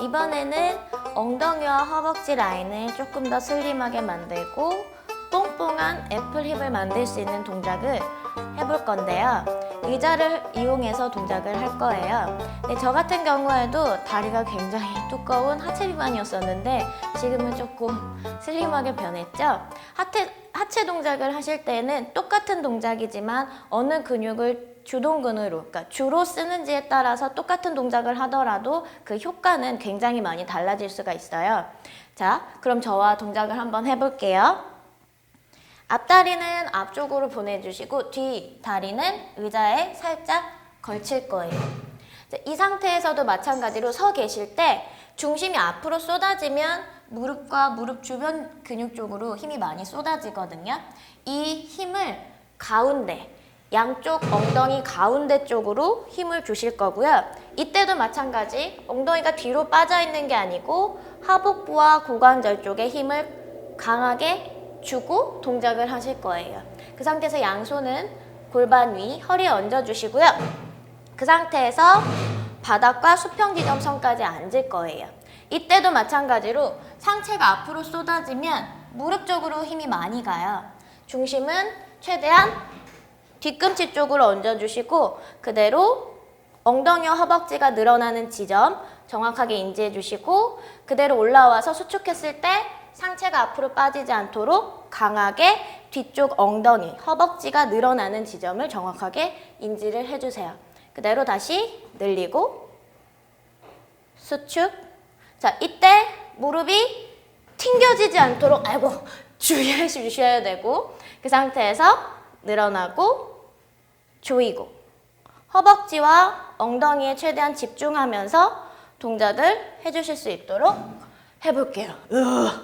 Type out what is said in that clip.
이번에는 엉덩이와 허벅지 라인을 조금 더 슬림하게 만들고 뽕뽕한 애플 힙을 만들 수 있는 동작을 해볼 건데요. 의자를 이용해서 동작을 할 거예요. 네, 저 같은 경우에도 다리가 굉장히 두꺼운 하체 비만이었었는데 지금은 조금 슬림하게 변했죠. 하체, 하체 동작을 하실 때는 똑같은 동작이지만 어느 근육을 주동근으로, 그러니까 주로 쓰는지에 따라서 똑같은 동작을 하더라도 그 효과는 굉장히 많이 달라질 수가 있어요. 자, 그럼 저와 동작을 한번 해볼게요. 앞다리는 앞쪽으로 보내주시고 뒤 다리는 의자에 살짝 걸칠 거예요. 자, 이 상태에서도 마찬가지로 서 계실 때 중심이 앞으로 쏟아지면 무릎과 무릎 주변 근육 쪽으로 힘이 많이 쏟아지거든요. 이 힘을 가운데, 양쪽 엉덩이 가운데 쪽으로 힘을 주실 거고요. 이때도 마찬가지 엉덩이가 뒤로 빠져 있는 게 아니고 하복부와 고관절 쪽에 힘을 강하게 주고 동작을 하실 거예요. 그 상태에서 양손은 골반 위 허리에 얹어 주시고요. 그 상태에서 바닥과 수평 지점선까지 앉을 거예요. 이때도 마찬가지로 상체가 앞으로 쏟아지면 무릎 쪽으로 힘이 많이 가요. 중심은 최대한 뒤꿈치 쪽으로 얹어주시고 그대로 엉덩이와 허벅지가 늘어나는 지점 정확하게 인지해 주시고 그대로 올라와서 수축했을 때 상체가 앞으로 빠지지 않도록 강하게 뒤쪽 엉덩이, 허벅지가 늘어나는 지점을 정확하게 인지를 해주세요. 그대로 다시 늘리고 수축. 자, 이때 무릎이 튕겨지지 않도록 아이고 주의해 주셔야 되고 그 상태에서 늘어나고 조이고 허벅지와 엉덩이에 최대한 집중하면서 동작을 해주실 수 있도록 해볼게요. 으아.